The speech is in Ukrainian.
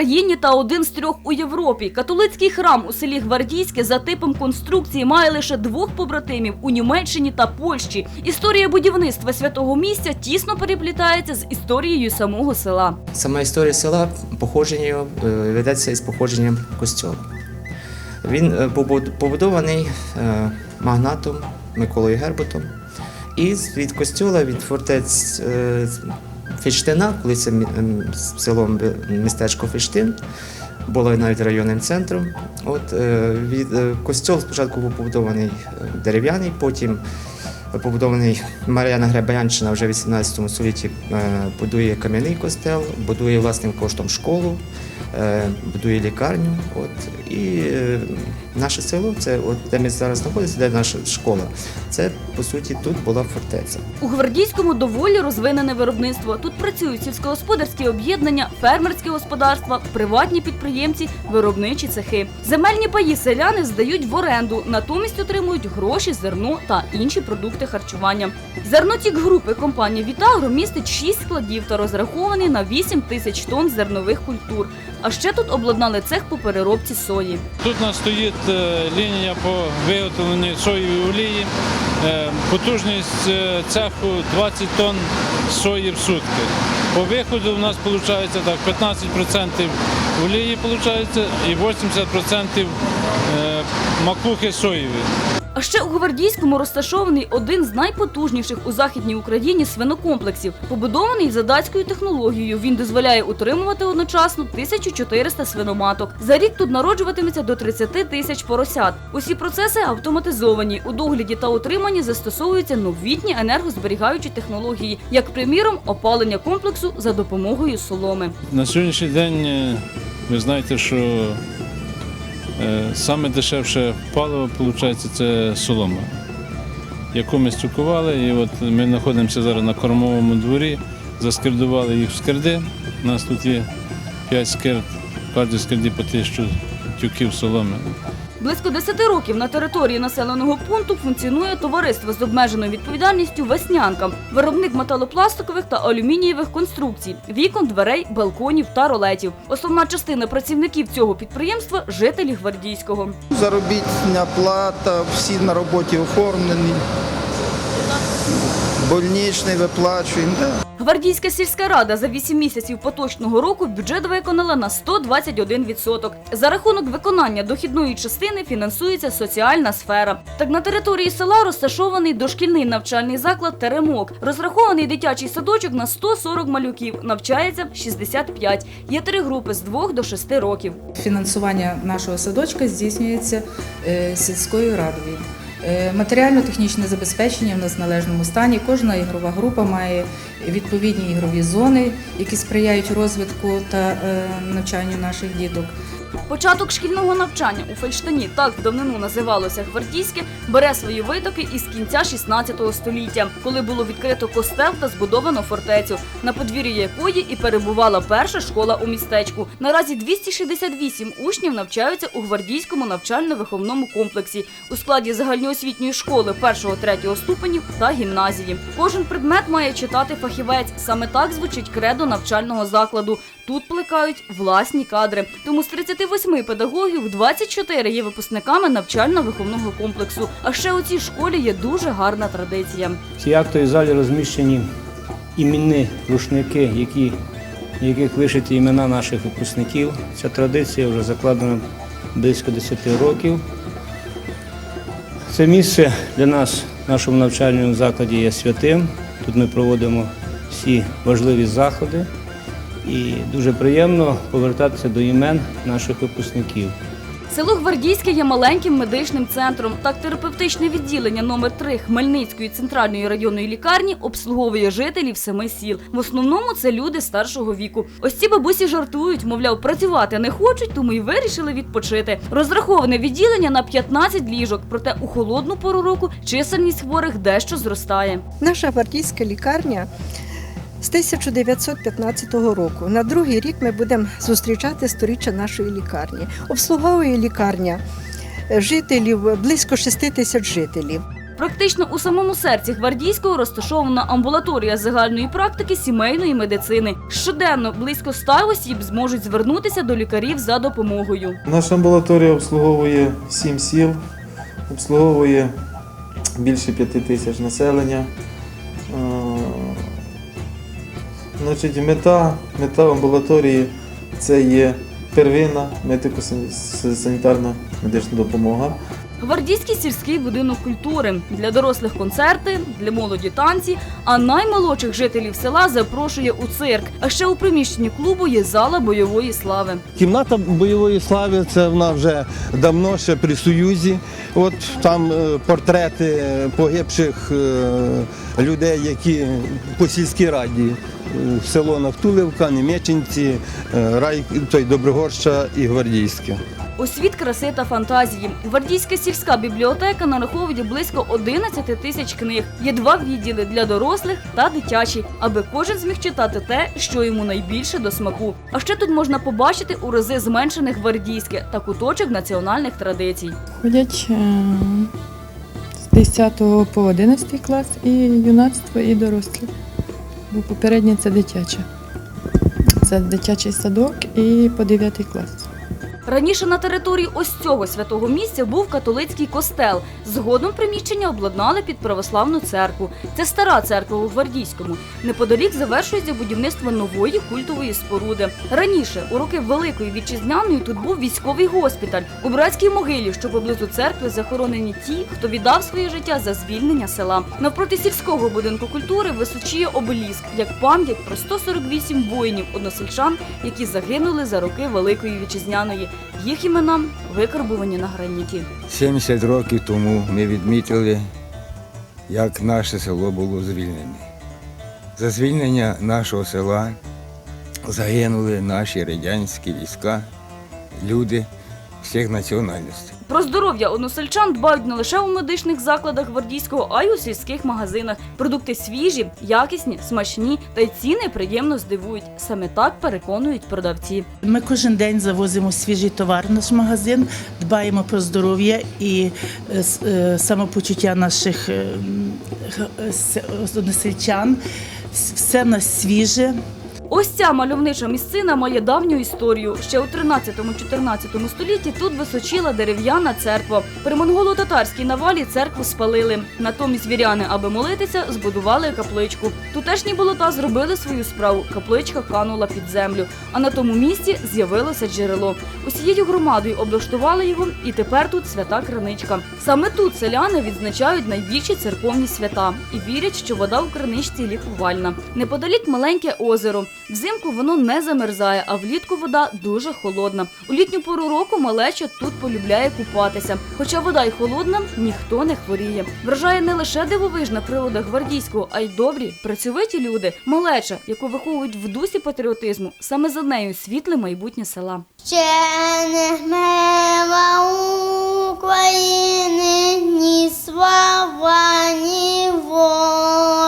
Україні та один з трьох у Європі. Католицький храм у селі Гвардійське за типом конструкції має лише двох побратимів у Німеччині та Польщі. Історія будівництва святого місця тісно переплітається з історією самого села. Сама історія села походження е, ведеться із походженням костьолу. Він е, побуд- побудований е, магнатом Миколою Герботом. І від костьола, від фортець Фіштина, коли це ем, село містечко Фіштин, було навіть районним центром. От, е, від, е, костьол спочатку був побудований е, дерев'яний, потім побудований Мар'яна Гребаянщина вже в 18 столітті будує кам'яний костел, будує власним коштом школу, будує лікарню. От, і наше село, це от, де ми зараз знаходимося, де наша школа, це по суті тут була фортеця. У Гвардійському доволі розвинене виробництво. Тут працюють сільськогосподарські об'єднання, фермерські господарства, приватні підприємці, виробничі цехи. Земельні паї селяни здають в оренду, натомість отримують гроші, зерно та інші продукти харчування. Зернотік групи компанії Вітагро містить 6 складів та розрахований на 8 тисяч тонн зернових культур. А ще тут обладнали цех по переробці сої. Тут у нас стоїть лінія по виготовленню соєвої олії. Е, Потужність е, цеху 20 тонн сої в сутки. По виходу у нас виходить так, 15% олії і 80% е, макухи соєві. А ще у Гвардійському розташований один з найпотужніших у західній Україні свинокомплексів. Побудований за датською технологією. Він дозволяє утримувати одночасно 1400 свиноматок. За рік тут народжуватиметься до 30 тисяч поросят. Усі процеси автоматизовані. У догляді та утриманні застосовуються новітні енергозберігаючі технології, як приміром опалення комплексу за допомогою соломи. На сьогоднішній день е, ви знаєте, що саме дешевше паливо виходить це солома, яку ми стюкували. І от ми знаходимося зараз на кормовому дворі, заскердували їх в скирди. У нас тут є 5 скирд, в кожній скерді по тисячу тюків соломи. Близько 10 років на території населеного пункту функціонує товариство з обмеженою відповідальністю Веснянка, виробник металопластикових та алюмінієвих конструкцій, вікон, дверей, балконів та ролетів. Основна частина працівників цього підприємства жителі Гвардійського. Заробітна плата, всі на роботі оформлені. Больничний виплачуємо. Да. Гвардійська сільська рада за 8 місяців поточного року бюджет виконала на 121%. За рахунок виконання дохідної частини фінансується соціальна сфера. Так на території села розташований дошкільний навчальний заклад Теремок. Розрахований дитячий садочок на 140 малюків. Навчається 65. Є три групи з 2 до 6 років. Фінансування нашого садочка здійснюється е, сільською радою. Е, Матеріально-технічне забезпечення в нас в належному стані. Кожна ігрова група має відповідні ігрові зони, які сприяють розвитку та е, навчанню наших діток. Початок шкільного навчання у Фельштині, так в давнину називалося Гвардійське, бере свої витоки із кінця 16 століття, коли було відкрито костел та збудовано фортецю, на подвір'ї якої і перебувала перша школа у містечку. Наразі 268 учнів навчаються у гвардійському навчально-виховному комплексі у складі загальноосвітньої школи 1-3 ступенів та гімназії. Кожен предмет має читати фахівець. Саме так звучить кредо навчального закладу. Тут плекають власні кадри. Тому з 38 педагогів 24 є випускниками навчально-виховного комплексу. А ще у цій школі є дуже гарна традиція. В цій актовій залі розміщені іменні рушники, які, яких вишиті імена наших випускників. Ця традиція вже закладена близько 10 років. Це місце для нас нашому навчальному закладі є святим. Тут ми проводимо всі важливі заходи. І дуже приємно повертатися до імен наших випускників. Село Гвардійське є маленьким медичним центром. Так, терапевтичне відділення номер 3 Хмельницької центральної районної лікарні обслуговує жителів семи сіл. В основному це люди старшого віку. Ось ці бабусі жартують, мовляв, працювати не хочуть, тому й вирішили відпочити. Розраховане відділення на 15 ліжок, проте у холодну пору року чисельність хворих дещо зростає. Наша гвардійська лікарня з 1915 року. На другий рік ми будемо зустрічати сторіччя нашої лікарні. Обслуговує лікарня е, жителів близько 6 тисяч жителів. Практично у самому серці Гвардійського розташована амбулаторія загальної практики сімейної медицини. Щоденно близько 100 осіб зможуть звернутися до лікарів за допомогою. Наша амбулаторія обслуговує 7 сіл, обслуговує більше 5 тисяч населення. Значить, мета, мета амбулаторії це є первинна медико-санітарна медична допомога. Гвардійський сільський будинок культури для дорослих концерти, для молоді танці, а наймолодших жителів села запрошує у цирк. А ще у приміщенні клубу є зала бойової слави. Кімната бойової слави це вона вже давно ще при Союзі. От там е, портрети погибших е, людей, які по сільській раді. е, Село Навтулівка, Немеченці, е, Рай, той Доброгорща і Гвардійське. Освіт краси та фантазії. Гвардійська сільська бібліотека нараховує близько 11 тисяч книг. Є два відділи для дорослих та дитячий, аби кожен зміг читати те, що йому найбільше до смаку. А ще тут можна побачити у рази зменшене гвардійське та куточок національних традицій. Ходять е, з 10 по 11 клас і юнацтво, і дорослі. Бо попереднє це дитяче. Це дитячий садок і по 9 клас. Раніше на території ось цього святого місця був католицький костел. Згодом приміщення обладнали під православну церкву. Це стара церква у Гвардійському. Неподалік завершується будівництво нової культової споруди. Раніше, у роки Великої вітчизняної, тут був військовий госпіталь. У братській могилі, що поблизу церкви, захоронені ті, хто віддав своє життя за звільнення села. Навпроти сільського будинку культури височіє обеліск, як пам'ять про 148 воїнів односельчан, які загинули за роки Великої вітчизняної. Їх імена викарбувані на граніті. 70 років тому ми відмітили, як наше село було звільнене. За звільнення нашого села загинули наші радянські війська, люди всіх національностей. Про здоров'я односельчан дбають не лише у медичних закладах гвардійського, а й у сільських магазинах. Продукти свіжі, якісні, смачні та й ціни приємно здивують. Саме так переконують продавці. Ми кожен день завозимо свіжий товар в наш магазин, дбаємо про здоров'я і е, е, самопочуття наших е, односельчан. Все в нас свіже, Ось ця мальовнича місцина має давню історію. Ще у 13-14 столітті тут височила дерев'яна церква. При монголо-татарській навалі церкву спалили. Натомість віряни, аби молитися, збудували капличку. Тутешні болота зробили свою справу. Капличка канула під землю. А на тому місці з'явилося джерело. Усією громадою облаштували його, і тепер тут свята краничка. Саме тут селяни відзначають найбільші церковні свята і вірять, що вода у краничці лікувальна. Неподалік маленьке озеро. Взимку воно не замерзає, а влітку вода дуже холодна. У літню пору року малеча тут полюбляє купатися. Хоча вода й холодна, ніхто не хворіє. Вражає не лише дивовижна природа гвардійського, а й добрі, працьовиті люди. Малеча, яку виховують в дусі патріотизму, саме за нею світле майбутнє села. Ще не гнева України, ні слава, ні воля.